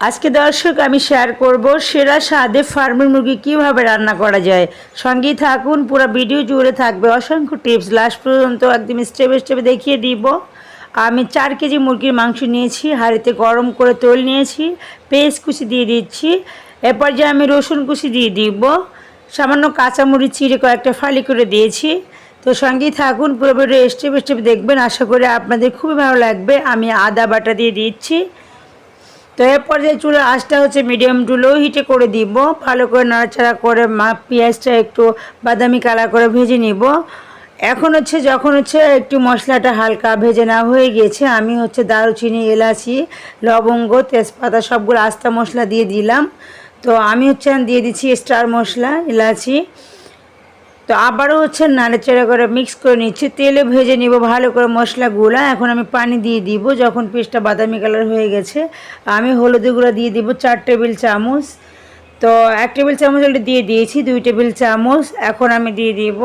আজকে দর্শক, আমি শেয়ার করব সেরা স্বাদে ফার্মের মুরগি কীভাবে রান্না করা যায়। সঙ্গেই থাকুন, পুরো ভিডিও জুড়ে থাকবে অসংখ্য টিপস লাস্ট পর্যন্ত একদম স্টেপে স্টেপে দেখিয়ে দিব। আমি চার কেজি মুরগির মাংস নিয়েছি, হাঁড়িতে গরম করে তৈল নিয়েছি, পেস্ট কুচি দিয়ে দিচ্ছি। এরপর যে আমি রসুন কুচি দিয়ে দিব, সামান্য কাঁচামরিচ, চিড়ে কয়েকটা ফালি করে দিয়েছি। তো সঙ্গেই থাকুন পুরোপুরি স্টেপ স্টেপ দেখবেন। আশা করি আপনাদের খুবই ভালো লাগবে। আমি আদা বাটা দিয়ে দিচ্ছি। তো এর যে চুলের আঁচটা হচ্ছে মিডিয়াম টু লো হিটে করে দিব। ভালো করে নাড়াচাড়া করে মা পেঁয়াজটা একটু বাদামি কালার করে ভেজে নিব। এখন হচ্ছে যখন হচ্ছে একটু মশলাটা হালকা ভেজে না হয়ে গিয়েছে, আমি হচ্ছে দারুচিনি, এলাচি, লবঙ্গ, তেজপাতা সবগুলো আস্তা মশলা দিয়ে দিলাম। তো আমি হচ্ছে দিয়ে দিচ্ছি স্টার মশলা, এলাচি। তো আবারও হচ্ছে নাড়াচাড়া করে মিক্স করে নিচ্ছি। তেলে ভেজে নিব ভালো করে মশলাগুলো। এখন আমি পানি দিয়ে দিব যখন পিসটা বাদামি কালার হয়ে গেছে। আমি হলুদি গুঁড়া দিয়ে দিব চার টেবিল চামচ। তো এক টেবিল চামচ অলরেডি দিয়ে দিয়েছি, দুই টেবিল চামচ। এখন আমি দিয়ে দিব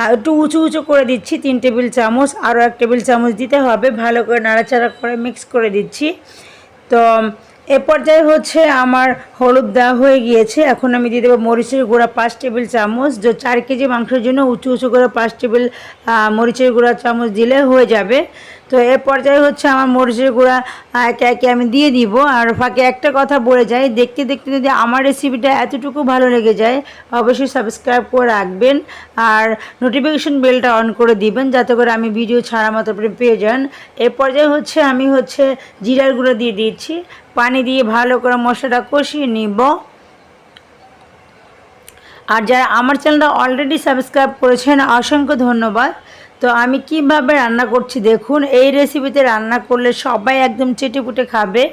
আর একটু উঁচু উঁচু করে দিচ্ছি, তিন টেবিল চামচ। আরও এক টেবিল চামচ দিতে হবে। ভালো করে নাড়াচাড়া করে মিক্স করে দিচ্ছি। তো এ পর্যায়ে হচ্ছে আমার হলুদ দেওয়া হয়ে গিয়েছে। এখন আমি দিয়ে দেবো মরিচের গুঁড়া পাঁচ টেবিল চামচ। যে চার কেজি মাংসের জন্য উঁচু উঁচু করে পাঁচ টেবিল মরিচের গুঁড়া চামচ দিলে হয়ে যাবে। তো এর পর্যায়ে হচ্ছে আমার মরিচের গুঁড়া একে একে আমি দিয়ে দিব। আর ফাঁকে একটা কথা বলে যাই, দেখতে দেখতে যদি আমার রেসিপিটা এতটুকু ভালো লেগে যায়, অবশ্যই সাবস্ক্রাইব করে রাখবেন। আর নোটিফিকেশন বেলটা অন করে দিবেন, যাতে করে আমি ভিডিও ছাড়া মতো পেয়ে যান। এ পর্যায়ে হচ্ছে আমি হচ্ছে জিরার গুঁড়ো দিয়ে দিচ্ছি। পানি দিয়ে ভালো করে মশলাটা কষিয়ে নিব। আর যারা আমার চ্যানেলটা অলরেডি সাবস্ক্রাইব করেছেন, অসংখ্য ধন্যবাদ। তো আমি কীভাবে রান্না করছি দেখুন, এই রেসিপিতে রান্না করলে সবাই একদম চেটেপুটে খাবে।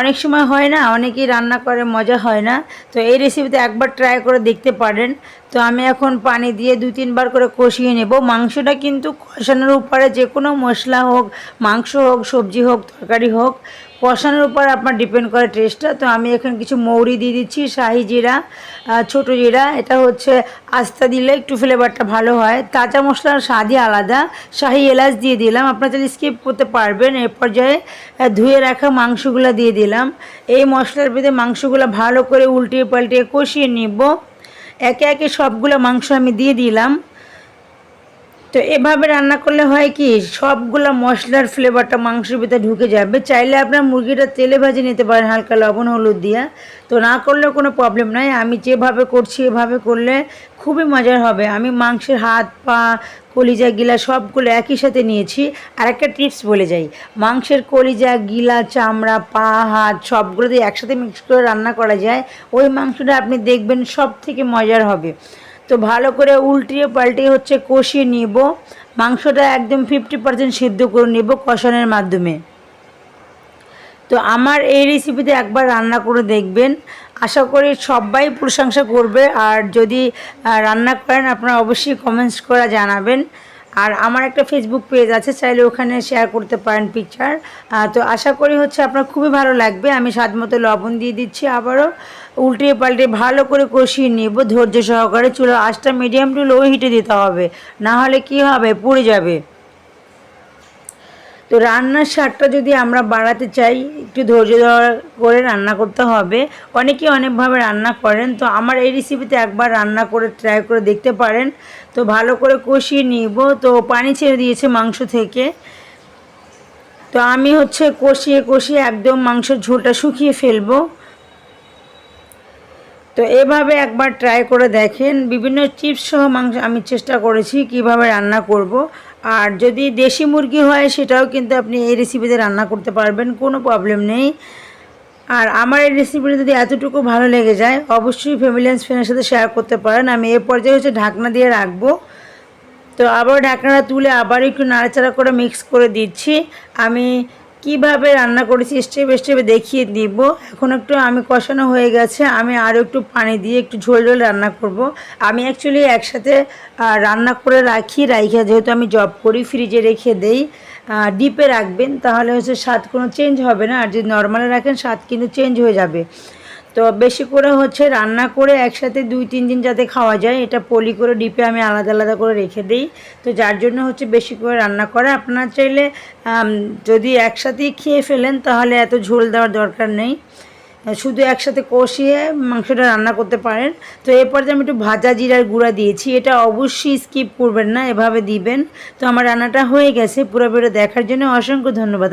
অনেক সময় হয় না, অনেকেই রান্না করে, মজা হয় না। তো এই রেসিপিতে একবার ট্রাই করে দেখতে পারেন। তো আমি এখন পানি দিয়ে দু, তিনবার করে কষিয়ে নেব। মাংসটা কিন্তু কষানোর উপরে যে কোনো মশলা হোক, মাংস হোক, সবজি হোক, তরকারি হোক কষানোর উপর আপনার ডিপেন্ড করে টেস্টটা তো আমি এখানে কিছু মৌরি দিয়ে দিচ্ছি, শাহি জিরা ছোটো জিরা। এটা হচ্ছে আস্তা দিলে একটু ফ্লেভারটা ভালো হয়। তাজা মশলার স্বাদই আলাদা। শাহি এলাচ দিয়ে দিলাম। আপনারা যদি স্কিপ করতে পারবেন। এর পর্যায়ে ধুয়ে রাখা মাংসগুলো দিয়ে দিলাম। এই মশলার ভিতরে মাংসগুলো ভালো করে উল্টিয়ে পাল্টিয়ে কষিয়ে নিব। একে একে সবগুলো মাংস আমি দিয়ে দিলাম। তো এভাবে রান্না করলে হয় কি, সবগুলো মশলার ফ্লেভারটা মাংসের ভিতরে ঢুকে যাবে। চাইলে আপনার মুরগিটা তেলে ভাজে নিতে পারেন, হালকা লবণ, হলুদ দিয়া। তো না করলেও কোনো প্রবলেম নাই। আমি যেভাবে করছি, এভাবে করলে খুবই মজার হবে। আমি মাংসের হাত, পা, কলিজা, গিলা সবগুলো একই সাথে নিয়েছি। আর একটা টিপস বলে যাই। মাংসের কলিজা, গিলা, চামড়া, পা, হাত সবগুলো দিয়ে একসাথে মিক্স করে রান্না করা যায়। ওই মাংসটা আপনি দেখবেন সব থেকে মজার হবে। তো ভালো করে উল্টিয়ে পাল্টিয়ে হচ্ছে কষিয়ে নিব। মাংসটা একদম ফিফটি পার্সেন্ট সিদ্ধ করে নিব কষানোর মাধ্যমে। তো আমার এই রেসিপিতে একবার রান্না করে দেখবেন। আশা করি সবাই প্রশংসা করবে। আর যদি রান্না করেন, আপনারা অবশ্যই কমেন্টস করে জানাবেন। আর আমার একটা ফেসবুক পেজ আছে, চাইলে ওখানে শেয়ার করতে পারেন পিকচার তো আশা করি হচ্ছে আপনার খুবই ভালো লাগবে। আমি স্বাদ মতো লবণ দিয়ে দিচ্ছি আবারও। উল্টিয়ে পাল্টে ভালো করে কষিয়ে নেব ধৈর্য সহকারে। চুলো আঁচটা মিডিয়াম টু লো হিটে দিতে হবে। না হলে কি হবে? পুড়ে যাবে। তো রান্নার স্বাদটা যদি আমরা বাড়াতে চাই, একটু ধৈর্য ধরা করে রান্না করতে হবে। অনেকেই অনেকভাবে রান্না করেন, তো আমার এই রেসিপিতে একবার রান্না করে ট্রাই করে দেখতে পারেন। তো ভালো করে কষিয়ে নিব। তো পানি ছেড়ে দিয়েছে মাংস থেকে। তো আমি হচ্ছে কষিয়ে কষিয়ে একদম মাংসের ঝোলটা শুকিয়ে ফেলব। তো এভাবে একবার ট্রাই করে দেখেন। বিভিন্ন চিপস সহ মাংস আমি চেষ্টা করেছি কীভাবে রান্না করব। আর যদি দেশি মুরগি হয়, সেটাও কিন্তু আপনি এই রেসিপিতে রান্না করতে পারবেন, কোনো প্রবলেম নেই। আর আমার এই রেসিপিটা যদি এতটুকু ভালো লেগে যায়, অবশ্যই ফ্যামিলি অ্যান্ড ফ্রেন্ডের সাথে শেয়ার করতে পারেন। আমি এ পর্যায়ে হচ্ছে ঢাকনা দিয়ে রাখব। তো আবার ঢাকনাটা তুলে আবার একটু নাড়াচাড়া করে মিক্স করে দিচ্ছি। আমি কীভাবে রান্না করেছি স্টেপ স্টেপে দেখিয়ে দিব। এখন একটু আমি কষানো হয়ে গেছে, আমি আরও একটু পানি দিয়ে একটু ঝোল ঝোল রান্না করব। আমি অ্যাকচুয়ালি একসাথে রান্না করে রাখি, রাইখে যেহেতু আমি জব করি ফ্রিজে রেখে দেই। ডিপে রাখবেন, তাহলে হচ্ছে স্বাদ কোনো চেঞ্জ হবে না। আর যদি নর্মালে রাখেন, স্বাদ কিন্তু চেঞ্জ হয়ে যাবে। তো বেশি করে হচ্ছে রান্না করে একসাথে দুই, তিন দিন যাতে খাওয়া যায়, এটা পলি করে ডিপে আমি আলাদা আলাদা করে রেখে দিই। তো যার জন্য হচ্ছে বেশি করে রান্না করা। আপনার চাইলে যদি একসাথেই খেয়ে ফেলেন, তাহলে এত ঝোল দেওয়ার দরকার নেই। শুধু একসাথে কষিয়ে মাংসটা রান্না করতে পারেন। তো এরপর যে আমি একটু ভাজা জিরার গুঁড়া দিয়েছি, এটা অবশ্যই স্কিপ করবেন না, এভাবে দিবেন। তো আমার রান্নাটা হয়ে গেছে পুরোপুরি দেখার জন্য অসংখ্য ধন্যবাদ।